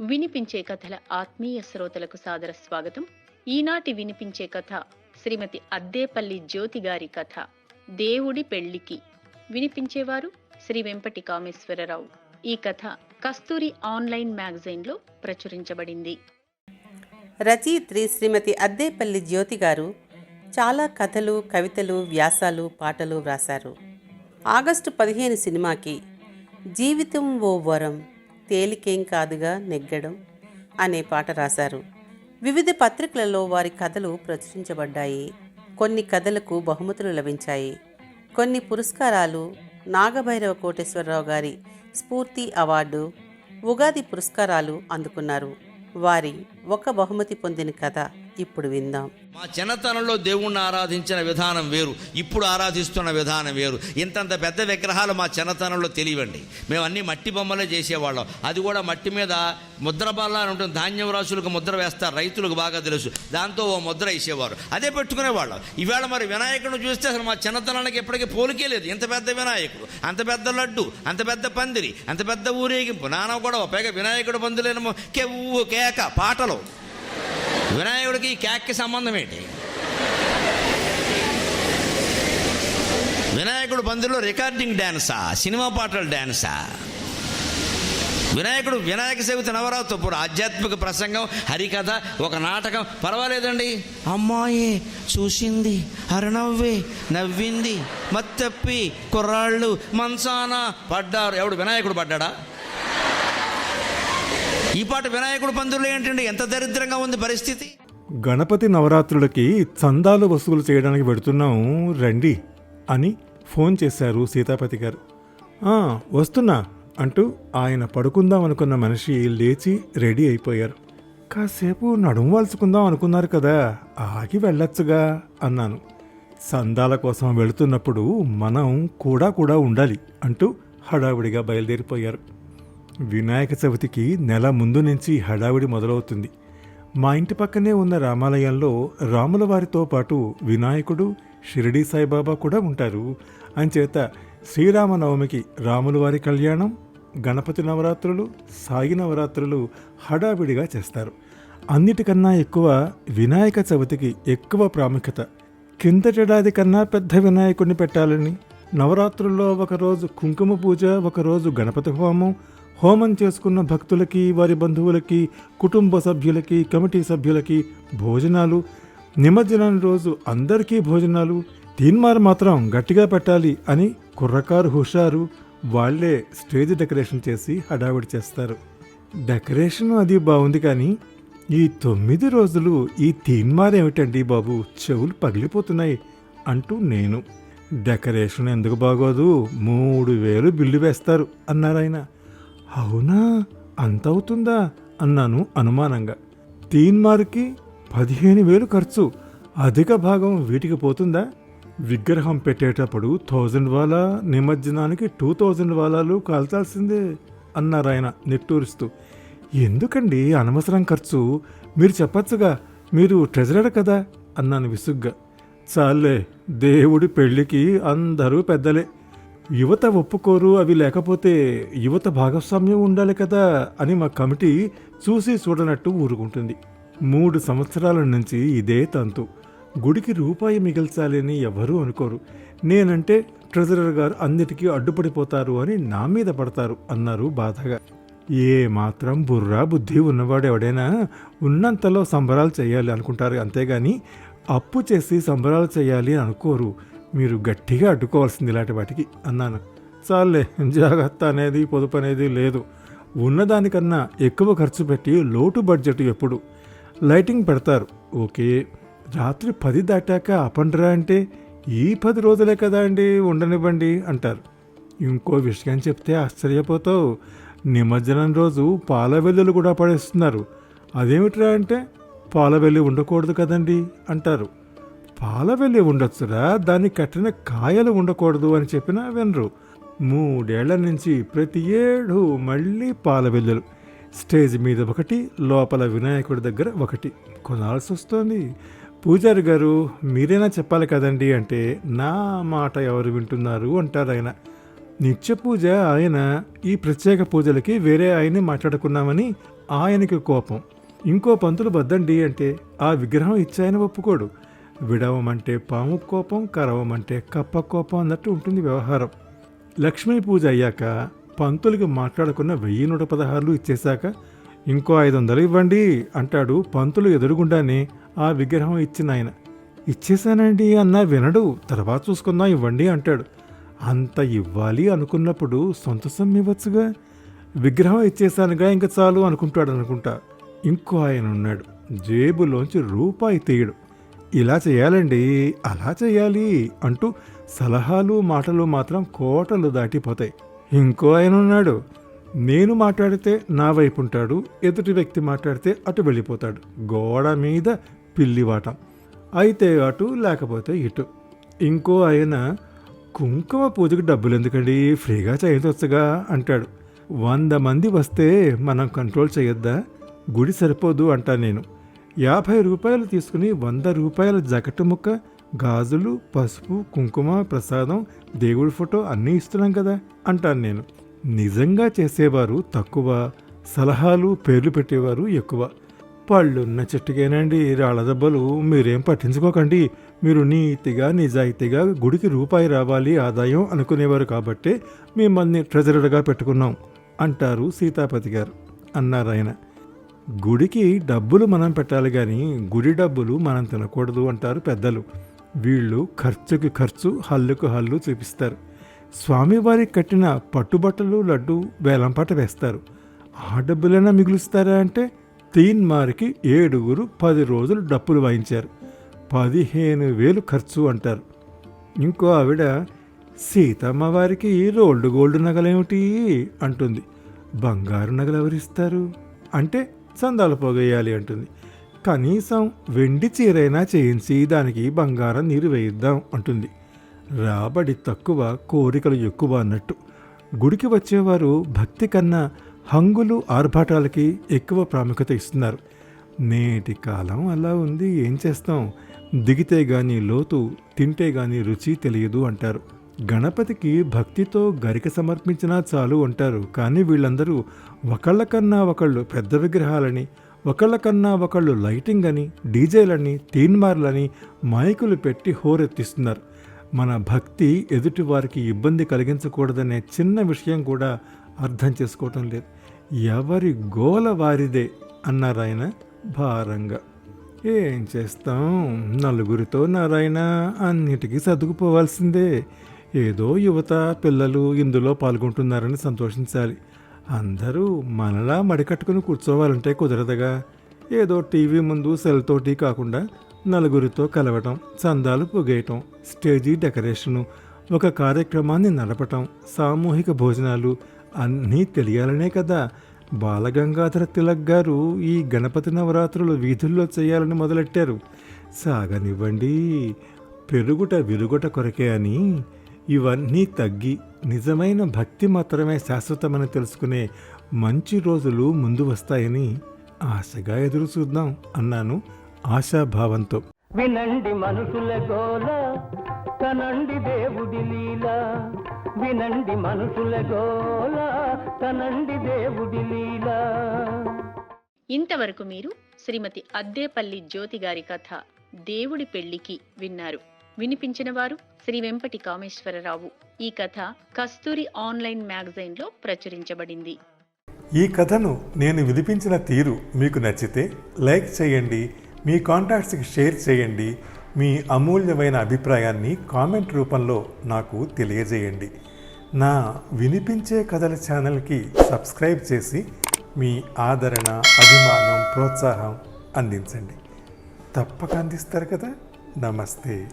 వినిపించే కథల ఆత్మీయ శ్రోతలకు సాదర స్వాగతం. ఈనాటి వినిపించే కథ శ్రీమతి అద్దేపల్లి జ్యోతి గారి కథ దేవుడి పెళ్ళికి వినిపించేవారు శ్రీ వెంపటి కామేశ్వరరావు. ఈ కథ కస్తూరి ఆన్లైన్ మ్యాగజైన్లో ప్రచురించబడింది. రచయిత్రి శ్రీమతి అద్దేపల్లి జ్యోతి గారు చాలా కథలు కవితలు వ్యాసాలు పాటలు వ్రాశారు. ఆగస్టు పదిహేను సినిమాకి జీవితం ఓ వరం. తేలికేం కాదుగా నెగ్గడం అనే పాట రాశారు. వివిధ పత్రికలలో వారి కథలు ప్రచురించబడ్డాయి. కొన్ని కథలకు బహుమతులు లభించాయి. కొన్ని పురస్కారాలు నాగభైరవ కోటేశ్వరరావు గారి స్ఫూర్తి అవార్డు ఉగాది పురస్కారాలు అందుకున్నారు. వారి ఒక బహుమతి పొందిన కథ ఇప్పుడు విందాం. మా చిన్నతనంలో దేవుణ్ణి ఆరాధించిన విధానం వేరు ఇప్పుడు ఆరాధిస్తున్న విధానం వేరు. ఇంతంత పెద్ద విగ్రహాలు మా చిన్నతనంలో తెలియండి మేము అన్ని మట్టి బొమ్మలే చేసేవాళ్ళం. అది కూడా మట్టి మీద ముద్ర బల్ల అని ఉంటుంది. ధాన్యం రాసులకు ముద్ర వేస్తారు. రైతులకు బాగా తెలుసు. దాంతో ఓ ముద్ర వేసేవారు. అదే పెట్టుకునేవాళ్ళం. ఈవేళ మరి వినాయకుడిని చూస్తే అసలు మా చిన్నతనానికి ఎప్పటికీ పోలికే లేదు. ఇంత పెద్ద వినాయకుడు అంత పెద్ద లడ్డు అంత పెద్ద పందిరి అంత పెద్ద ఊరేగింపు. నాన్న కూడా పైగా వినాయకుడు పందులేనమో. కే ఊ కేక పాటలు. వినాయకుడికి ఈ క్యాక్కి సంబంధం ఏంటి? వినాయకుడు పందిలో రికార్డింగ్ డ్యాన్సా సినిమా పాటల డ్యాన్సా వినాయకుడు వినాయక చవితి నవరాత్రి ఇప్పుడు ఆధ్యాత్మిక ప్రసంగం హరికథ ఒక నాటకం. పర్వాలేదండి? అమ్మాయి చూసింది అరనవ్వి నవ్వింది మత్తప్పి కుర్రాళ్ళు మంచాన పడ్డారు. ఎవడు వినాయకుడు పడ్డాడా? ఈ పాట వినాయకుడు పందులు ఏంటండి? ఎంత దరిద్రంగా ఉంది పరిస్థితి. గణపతి నవరాత్రులకి చందాలు వసూలు చేయడానికి పెడుతున్నాం రండి అని ఫోన్ చేశారు సీతాపతి గారు. వస్తున్నా అంటూ ఆయన పడుకుందాం అనుకున్న మనిషి లేచి రెడీ అయిపోయారు. కాసేపు నడుము వాల్చుకుందాం అనుకున్నారు కదా ఆగి వెళ్ళొచ్చుగా అన్నాను. సందాల కోసం వెళుతున్నప్పుడు మనం కూడా కూడా ఉండాలి అంటూ హడావుడిగా బయలుదేరిపోయారు. వినాయక చవితికి నెల ముందు నుంచి హడావిడి మొదలవుతుంది. మా ఇంటి పక్కనే ఉన్న రామాలయంలో రాముల వారితో పాటు వినాయకుడు షిరిడి సాయిబాబా కూడా ఉంటారు. అంచేత శ్రీరామనవమికి రాముల వారి కళ్యాణం గణపతి నవరాత్రులు సాయి నవరాత్రులు హడావిడిగా చేస్తారు. అన్నిటికన్నా ఎక్కువ వినాయక చవితికి ఎక్కువ ప్రాముఖ్యత. కిందటేడాది కన్నా పెద్ద వినాయకుడిని పెట్టాలని నవరాత్రుల్లో ఒకరోజు కుంకుమ పూజ ఒకరోజు గణపతి హోమం హోమం చేసుకున్న భక్తులకి వారి బంధువులకి కుటుంబ సభ్యులకి కమిటీ సభ్యులకి భోజనాలు. నిమజ్జనం రోజు అందరికీ భోజనాలు. తీన్మార్ మాత్రం గట్టిగా పెట్టాలి అని కుర్రకారు హుషారు. వాళ్ళే స్టేజ్ డెకరేషన్ చేసి హడావిడి చేస్తారు. డెకరేషన్ అది బాగుంది కానీ ఈ తొమ్మిది రోజులు ఈ తీన్మార్ ఏమిటండి బాబు? చెవులు పగిలిపోతున్నాయి అంటూ నేను. డెకరేషన్ ఎందుకు బాగోదు? మూడు వేలు బిల్లు వేస్తారు అన్నారాయన. అవునా? అంత అవుతుందా అన్నాను అనుమానంగా. తీన్మార్కి పదిహేను వేలు ఖర్చు. అధిక భాగం వీటికి పోతుందా? విగ్రహం పెట్టేటప్పుడు థౌజండ్ వాలా నిమజ్జనానికి టూ థౌజండ్ వాలాలు కాల్చాల్సిందే అన్నారాయన నిట్టూరుస్తూ. ఎందుకండి అనవసరం ఖర్చు? మీరు చెప్పచ్చుగా. మీరు ట్రెజరర్ కదా? అన్నాను విసుగ్గా. చాలే దేవుడి పెళ్ళికి అందరూ పెద్దలే. యువత ఒప్పుకోరు అవి లేకపోతే యువత భాగస్వామ్యం ఉండాలి కదా అని మా కమిటీ చూసి చూడనట్టు ఊరుకుంటుంది. మూడు సంవత్సరాల నుంచి ఇదే తంతు. గుడికి రూపాయి మిగల్చాలని ఎవరూ అనుకోరు. నేనంటే ట్రెజరర్ గారు అన్నిటికీ అడ్డుపడిపోతారు అని నా మీద పడతారు అన్నారు బాధగా. ఏ మాత్రం బుర్రా బుద్ధి ఉన్నవాడు ఎవడైనా ఉన్నంతలో సంబరాలు చేయాలి అనుకుంటారు అంతేగాని అప్పు చేసి సంబరాలు చేయాలి అని అనుకోరు. మీరు గట్టిగా అడ్డుకోవాల్సింది ఇలాంటి వాటికి అన్నాను. చాలే జాగ్రత్త అనేది పొదుపు అనేది లేదు. ఉన్నదానికన్నా ఎక్కువ ఖర్చు పెట్టి లోటు బడ్జెట్ ఎప్పుడు? లైటింగ్ పెడతారు. ఓకే. రాత్రి పది దాటాక అపండ్రా అంటే ఈ పది రోజులే కదా అండి ఉండనివ్వండి అంటారు. ఇంకో విషయం చెప్తే ఆశ్చర్యపోతావు. నిమజ్జనం రోజు పాల వెల్లులు కూడా పడేస్తున్నారు. అదేమిట్రా అంటే పాలవెల్లి ఉండకూడదు కదండి అంటారు. పాలవెల్లి ఉండొచ్చురా. దాన్ని కట్టిన కాయలు ఉండకూడదు అని చెప్పినా వినరు. మూడేళ్ళ నుంచి ప్రతి ఏడు మళ్ళీ పాలవెల్లులు. స్టేజ్ మీద ఒకటి లోపల వినాయకుడి దగ్గర ఒకటి. కొనాల్సి వస్తుంది. పూజారి గారు మీరైనా చెప్పాలి కదండి అంటే నా మాట ఎవరు వింటున్నారు అంటారు ఆయన. నిత్య పూజ ఆయన. ఈ ప్రత్యేక పూజలకి వేరే ఆయన్ని మాట్లాడుకున్నామని ఆయనకి కోపం. ఇంకో పంతులు బద్దండి అంటే ఆ విగ్రహం ఇచ్చాయన ఒప్పుకోడు. విడవమంటే పాము కోపం కరవమంటే కప్ప కోపం అన్నట్టు ఉంటుంది వ్యవహారం. లక్ష్మీ పూజ అయ్యాక పంతులకి మాట్లాడుకున్న వెయ్యి నూట పదహారులు ఇచ్చేశాక ఇంకో ఐదు వందలు ఇవ్వండి అంటాడు పంతులు ఎదురుగుండానే ఆ విగ్రహం ఇచ్చిన ఆయన. ఇచ్చేశానండి అన్నా వినడు తర్వాత చూసుకుందాం ఇవ్వండి అంటాడు. అంత ఇవ్వాలి అనుకున్నప్పుడు సొంత ఇవ్వచ్చుగా? విగ్రహం ఇచ్చేసానుగా ఇంక చాలు అనుకుంటాడు అనుకుంటా ఇంకో ఆయన ఉన్నాడు జేబులోంచి రూపాయి తీయడు. ఇలా చేయాలండి అలా చేయాలి అంటూ సలహాలు మాటలు మాత్రం కోటలు దాటిపోతాయి. ఇంకో ఆయన ఉన్నాడు. నేను మాట్లాడితే నా వైపు ఉంటాడు ఎదుటి వ్యక్తి మాట్లాడితే అటు వెళ్ళిపోతాడు. గోడ మీద పిల్లివాటం. అయితే అటు లేకపోతే ఇటు. ఇంకో ఆయన కుంకుమ పూజకు డబ్బులు ఎందుకండి ఫ్రీగా చేయవచ్చుగా అంటాడు. వంద మంది వస్తే మనం కంట్రోల్ చేయొద్దా? గుడి సరిపోదు అంటా నేను. యాభై రూపాయలు తీసుకుని వంద రూపాయల జకట్టు ముక్క గాజులు పసుపు కుంకుమ ప్రసాదం దేవుడి ఫోటో అన్నీ ఇస్తున్నాం కదా అంటాను నేను. నిజంగా చేసేవారు తక్కువ సలహాలు పేర్లు పెట్టేవారు ఎక్కువ. పళ్ళున్న చెట్టుకేనండి రాళ్ళ దెబ్బలు. మీరేం పట్టించుకోకండి. మీరు నీతిగా నిజాయితీగా గుడికి రూపాయి రావాలి ఆదాయం అనుకునేవారు కాబట్టే మిమ్మల్ని ట్రెజరర్గా పెట్టుకున్నాం అంటారు సీతాపతి గారు. అన్నారు ఆయన గుడికి డబ్బులు మనం పెట్టాలి కానీ గుడి డబ్బులు మనం తినకూడదు అంటారు పెద్దలు. వీళ్ళు ఖర్చుకి ఖర్చు హల్లుకు హల్లు చూపిస్తారు. స్వామివారికి కట్టిన పట్టుబట్టలు లడ్డు వేలంపాట వేస్తారు. ఆ డబ్బులైనా మిగులుస్తారా అంటే తీన్ మారికి ఏడుగురు పది రోజులు డప్పులు వాయించారు. పదిహేను వేలు ఖర్చు అంటారు. ఇంకో ఆవిడ సీతమ్మ వారికి రోల్డ్ గోల్డ్ నగలేమిటి? అంటుంది. బంగారు నగలు ఎవరిస్తారు? అంటే చందాలు పోగేయాలి అంటుంది. కనీసం వెండి చీరైనా చేయించి దానికి బంగారం నీరు వేయిద్దాం అంటుంది. రాబడి తక్కువ కోరికలు ఎక్కువ అన్నట్టు. గుడికి వచ్చేవారు భక్తి కన్నా హంగులు ఆర్భాటాలకి ఎక్కువ ప్రాముఖ్యత ఇస్తున్నారు. నేటి కాలం అలా ఉంది ఏం చేస్తాం? దిగితే గాని లోతు తింటే గాని రుచి తెలియదు అంటారు. గణపతికి భక్తితో గరిక సమర్పించినా చాలు అంటారు. కానీ వీళ్ళందరూ ఒకళ్ళకన్నా ఒకళ్ళు పెద్ద విగ్రహాలని ఒకళ్ళకన్నా ఒకళ్ళు లైటింగ్ అని డీజేలని తీన్మార్లని మైకులు పెట్టి హోరెత్తిస్తున్నారు. మన భక్తి ఎదుటివారికి ఇబ్బంది కలిగించకూడదనే చిన్న విషయం కూడా అర్థం చేసుకోవటం లేదు. ఎవరి గోల వారిదే అన్నారు ఆయన భారంగా. ఏం చేస్తాం? నలుగురితో నారాయణ అన్నిటికీ సర్దుకుపోవాల్సిందే. ఏదో యువత పిల్లలు ఇందులో పాల్గొంటున్నారని సంతోషించాలి. అందరూ మనలా మడికట్టుకుని కూర్చోవాలంటే కుదరదుగా. ఏదో టీవీ ముందు సెల్తోటి కాకుండా నలుగురితో కలవటం చందాలు పొగేయటం స్టేజీ డెకరేషను ఒక కార్యక్రమాన్ని నడపటం సామూహిక భోజనాలు అన్నీ తెలియాలనే కదా. బాలగంగాధర తిలక్ గారు ఈ గణపతి నవరాత్రులు వీధుల్లో చేయాలని మొదలెట్టారు. సాగనివ్వండి పెరుగుట విరుగుట కొరకే అని ఇవన్నీ తగ్గి నిజమైన భక్తి మాత్రమే శాశ్వతమని తెలుసుకునే మంచి రోజులు ముందు వస్తాయని ఆశగా ఎదురు చూద్దాం అన్నాను ఆశాభావంతో. వినండి మనుషుల గోల కనండి దేవుడి లీల. వినండి మనుషుల గోల కనండి దేవుడి లీల. ఇంతవరకు మీరు శ్రీమతి అద్దేపల్లి జ్యోతి గారి కథ దేవుడి పెళ్ళికి విన్నారు. వినిపించినవారు శ్రీ వెంపటి కామేశ్వరరావు. ఈ కథ కస్తూరి ఆన్లైన్ మ్యాగజైన్లో ప్రచురించబడింది. ఈ కథను నేను వినిపించిన తీరు మీకు నచ్చితే లైక్ చేయండి మీ కాంటాక్ట్స్కి షేర్ చేయండి మీ అమూల్యమైన అభిప్రాయాన్ని కామెంట్ రూపంలో నాకు తెలియజేయండి. నా వినిపించే కథల ఛానల్కి సబ్స్క్రైబ్ చేసి మీ ఆదరణ అభిమానం ప్రోత్సాహం అందించండి. తప్పక అందిస్తారు కదా? నమస్తే.